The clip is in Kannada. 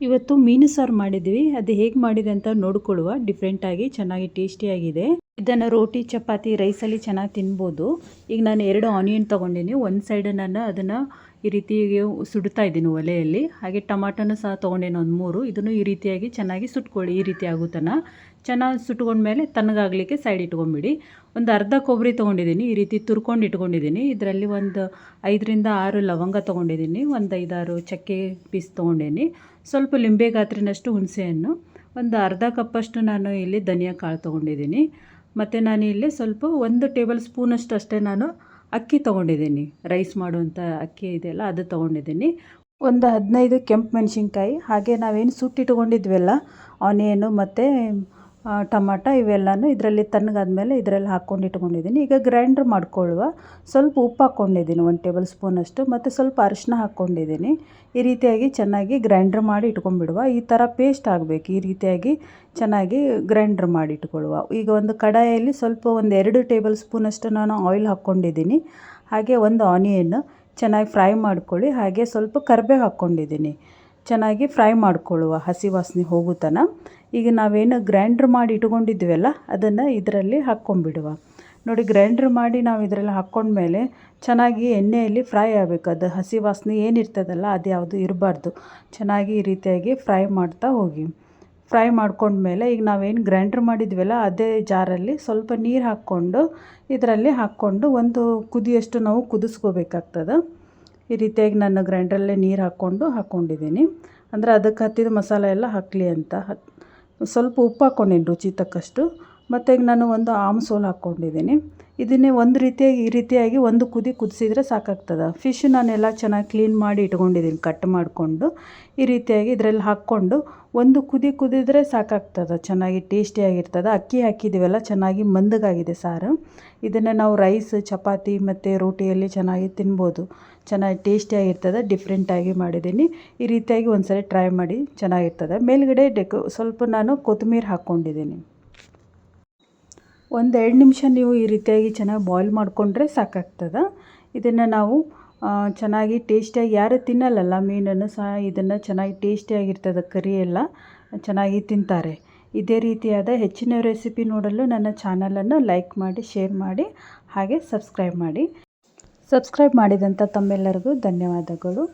ಇವತ್ತು ಮೀನು ಸಾರು ಮಾಡಿದ್ವಿ. ಅದು ಹೇಗೆ ಮಾಡಿದೆ ಅಂತ ನೋಡ್ಕೊಳ್ಳುವ. ಡಿಫ್ರೆಂಟಾಗಿ ಚೆನ್ನಾಗಿ ಟೇಸ್ಟಿಯಾಗಿದೆ ಇದನ್ನು ರೋಟಿ, ಚಪಾತಿ ರೈಸಲ್ಲಿ ಚೆನ್ನಾಗಿ ತಿನ್ಬೋದು. ಈಗ ನಾನು ಎರಡು ಆನಿಯನ್ ತೊಗೊಂಡಿನಿ. ಒಂದು ಸೈಡ್ ನಾನು ಅದನ್ನು ಈ ರೀತಿ ಸುಡ್ತಾ ಇದ್ದೀನಿ ಒಲೆಯಲ್ಲಿ. ಹಾಗೆ ಟಮಾಟೋನು ಸಹ ತೊಗೊಂಡೇನೆ ಒಂದು ಮೂರು. ಇದನ್ನು ಈ ರೀತಿಯಾಗಿ ಚೆನ್ನಾಗಿ ಸುಟ್ಕೊಳ್ಳಿ. ಈ ರೀತಿ ಆಗುತ್ತನ ಚೆನ್ನಾಗಿ ಸುಟ್ಕೊಂಡ್ಮೇಲೆ ತಣ್ಣಗಾಗಲಿಕ್ಕೆ ಸೈಡ್ ಇಟ್ಕೊಂಬಿಡಿ. ಒಂದು ಅರ್ಧ ಕೊಬ್ಬರಿ ತೊಗೊಂಡಿದ್ದೀನಿ ಈ ರೀತಿ ತುರ್ಕೊಂಡು ಇಟ್ಕೊಂಡಿದ್ದೀನಿ ಇದರಲ್ಲಿ ಒಂದು ಐದರಿಂದ ಆರು ಲವಂಗ ತೊಗೊಂಡಿದ್ದೀನಿ ಒಂದು ಐದಾರು ಚಕ್ಕೆ ಪೀಸ್ ತೊಗೊಂಡೇನಿ. ಸ್ವಲ್ಪ ಲಿಂಬೆ ಗಾತ್ರಿನಷ್ಟು ಹುಣಸೆಹಣ್ಣು. ಒಂದು ಅರ್ಧ ಕಪ್ಪಷ್ಟು ನಾನು ಇಲ್ಲಿ ಧನಿಯಾ ಕಾಳು ತೊಗೊಂಡಿದ್ದೀನಿ ಮತ್ತು ನಾನು ಇಲ್ಲಿ ಸ್ವಲ್ಪ ಒಂದು ಟೇಬಲ್ ಸ್ಪೂನಷ್ಟು ಅಷ್ಟೇ ನಾನು ಅಕ್ಕಿ ತೊಗೊಂಡಿದ್ದೀನಿ. ರೈಸ್ ಮಾಡುವಂಥ ಅಕ್ಕಿ ಇದೆಯಲ್ಲ, ಅದು ತೊಗೊಂಡಿದ್ದೀನಿ. ಒಂದು ಹದಿನೈದು ಕೆಂಪು ಮೆಣಸಿನ್ಕಾಯಿ, ಹಾಗೆ ನಾವೇನು ಸುಟ್ಟಿಟ್ಕೊಂಡಿದ್ವಲ್ಲ, ಆನಿಯನು ಮತ್ತು ಟಮಾಟ ಇವೆಲ್ಲನೂ ಇದರಲ್ಲಿ ತಣ್ಣಗಾದ್ಮೇಲೆ ಇದರಲ್ಲಿ ಹಾಕ್ಕೊಂಡು ಇಟ್ಕೊಂಡಿದ್ದೀನಿ. ಈಗ ಗ್ರೈಂಡ್ರ್ ಮಾಡ್ಕೊಳ್ಳುವ. ಸ್ವಲ್ಪ ಉಪ್ಪು ಹಾಕ್ಕೊಂಡಿದ್ದೀನಿ, ಒಂದು ಟೇಬಲ್ ಸ್ಪೂನಷ್ಟು ಮತ್ತು ಸ್ವಲ್ಪ ಅರಿಶಿನ ಹಾಕ್ಕೊಂಡಿದ್ದೀನಿ. ಈ ರೀತಿಯಾಗಿ ಚೆನ್ನಾಗಿ ಗ್ರೈಂಡ್ರ್ ಮಾಡಿ ಇಟ್ಕೊಂಡ್ಬಿಡುವ. ಈ ಥರ ಪೇಸ್ಟ್ ಆಗಬೇಕು. ಈ ರೀತಿಯಾಗಿ ಚೆನ್ನಾಗಿ ಗ್ರೈಂಡ್ರ್ ಮಾಡಿ ಇಟ್ಕೊಳ್ಳುವ. ಈಗ ಒಂದು ಕಡಾಯಲ್ಲಿ ಸ್ವಲ್ಪ ಒಂದು ಎರಡು ಟೇಬಲ್ ಸ್ಪೂನಷ್ಟು ನಾನು ಆಯಿಲ್ ಹಾಕ್ಕೊಂಡಿದ್ದೀನಿ. ಹಾಗೆ ಒಂದು ಆನಿಯನ್ ಚೆನ್ನಾಗಿ ಫ್ರೈ ಮಾಡ್ಕೊಳ್ಳಿ. ಹಾಗೆ ಸ್ವಲ್ಪ ಕರಿಬೇವು ಹಾಕ್ಕೊಂಡಿದ್ದೀನಿ. ಚೆನ್ನಾಗಿ ಫ್ರೈ ಮಾಡಿಕೊಳ್ಳುವ ಹಸಿ ವಾಸನೆ ಹೋಗೋ ಈಗ ನಾವೇನು ಗ್ರೈಂಡ್ರ್ ಮಾಡಿ ಇಟ್ಕೊಂಡಿದ್ವಲ್ಲ, ಅದನ್ನು ಇದರಲ್ಲಿ ಹಾಕ್ಕೊಂಡ್ಬಿಡುವ. ನೋಡಿ, ಗ್ರೈಂಡ್ರ್ ಮಾಡಿ ನಾವು ಇದರಲ್ಲಿ ಹಾಕ್ಕೊಂಡ್ಮೇಲೆ ಚೆನ್ನಾಗಿ ಎಣ್ಣೆಯಲ್ಲಿ ಫ್ರೈ ಆಗಬೇಕು. ಅದು ಹಸಿ ವಾಸನೆ ಏನಿರ್ತದಲ್ಲ, ಅದು ಯಾವುದು ಇರಬಾರ್ದು. ಚೆನ್ನಾಗಿ ಈ ರೀತಿಯಾಗಿ ಫ್ರೈ ಮಾಡ್ತಾ ಹೋಗಿ. ಫ್ರೈ ಮಾಡ್ಕೊಂಡ್ಮೇಲೆ ಈಗ ನಾವೇನು ಗ್ರೈಂಡ್ರ್ ಮಾಡಿದ್ವಲ್ಲ, ಅದೇ ಜಾರಲ್ಲಿ ಸ್ವಲ್ಪ ನೀರು ಹಾಕ್ಕೊಂಡು ಇದರಲ್ಲಿ ಹಾಕ್ಕೊಂಡು ಒಂದು ಕುದಿಯಷ್ಟು ನಾವು ಕುದಿಸ್ಕೋಬೇಕಾಗ್ತದೆ. ಈ ರೀತಿಯಾಗಿ ನಾನು ಗ್ರೈಂಡ್ರಲ್ಲೇ ನೀರು ಹಾಕ್ಕೊಂಡು ಹಾಕ್ಕೊಂಡಿದ್ದೀನಿ ಅಂದರೆ ಅದಕ್ಕೆ ಹತ್ತಿದ ಮಸಾಲೆ ಎಲ್ಲ ಹಾಕಲಿ ಅಂತ. ಸ್ವಲ್ಪ ಉಪ್ಪು ಹಾಕ್ಕೊಂಡೀನಿ ರುಚಿ ತಕ್ಕಷ್ಟು. ಮತ್ತು ಈಗ ನಾನು ಒಂದು ಆಮ್ ಸೋಲ್ ಹಾಕ್ಕೊಂಡಿದ್ದೀನಿ. ಇದನ್ನೇ ಒಂದು ರೀತಿಯಾಗಿ, ಈ ರೀತಿಯಾಗಿ ಒಂದು ಕುದಿ ಕುದಿಸಿದ್ರೆ ಸಾಕಾಗ್ತದೆ. ಫಿಶ್ ನಾನೆಲ್ಲ ಚೆನ್ನಾಗಿ ಕ್ಲೀನ್ ಮಾಡಿ ಇಟ್ಕೊಂಡಿದ್ದೀನಿ ಕಟ್ ಮಾಡಿಕೊಂಡು. ಈ ರೀತಿಯಾಗಿ ಇದರಲ್ಲಿ ಹಾಕ್ಕೊಂಡು ಒಂದು ಕುದಿ ಕುದಿದ್ರೆ ಸಾಕಾಗ್ತದೆ, ಚೆನ್ನಾಗಿ ಟೇಸ್ಟಿಯಾಗಿರ್ತದೆ ಅಕ್ಕಿ ಹಾಕಿದ್ದೀವಲ್ಲ ಚೆನ್ನಾಗಿ ಮಂದಗಾಗಿದೆ ಸಾರು. ಇದನ್ನು ನಾವು ರೈಸ್ ಚಪಾತಿ ಮತ್ತು ರೋಟಿಯಲ್ಲಿ ಚೆನ್ನಾಗಿ ತಿನ್ಬೋದು. ಚೆನ್ನಾಗಿ ಟೇಸ್ಟಿಯಾಗಿರ್ತದೆ ಡಿಫ್ರೆಂಟಾಗಿ ಮಾಡಿದ್ದೀನಿ. ಈ ರೀತಿಯಾಗಿ ಒಂದು ಸರಿ ಟ್ರೈ ಮಾಡಿ ಚೆನ್ನಾಗಿರ್ತದೆ. ಮೇಲುಗಡೆ ಡೆಕೋ ಸ್ವಲ್ಪ ನಾನು ಕೊತ್ತಂಬರಿ ಹಾಕ್ಕೊಂಡಿದ್ದೀನಿ. ಒಂದು ಎರಡು ನಿಮಿಷ ನೀವು ಈ ರೀತಿಯಾಗಿ ಚೆನ್ನಾಗಿ ಬಾಯ್ಲ್ ಮಾಡಿಕೊಂಡ್ರೆ ಸಾಕಾಗ್ತದೆ. ಇದನ್ನು ನಾವು ಚೆನ್ನಾಗಿ ಟೇಸ್ಟಿಯಾಗಿ ಯಾರು ತಿನ್ನಲ್ಲಲ್ಲ ಮೀನನ್ನು ಸಹ ಇದನ್ನು ಚೆನ್ನಾಗಿ ಟೇಸ್ಟಿಯಾಗಿರ್ತದೆ ಕರಿ ಎಲ್ಲ ಚೆನ್ನಾಗಿ ತಿಂತಾರೆ. ಇದೇ ರೀತಿಯಾದ ಹೆಚ್ಚಿನ ರೆಸಿಪಿ ನೋಡಲು ನನ್ನ ಚಾನಲನ್ನು ಲೈಕ್ ಮಾಡಿ ಶೇರ್ ಮಾಡಿ, ಹಾಗೆ ಸಬ್ಸ್ಕ್ರೈಬ್ ಮಾಡಿ. ಸಬ್ಸ್ಕ್ರೈಬ್ ಮಾಡಿದಂಥ ತಮ್ಮೆಲ್ಲರಿಗೂ ಧನ್ಯವಾದಗಳು.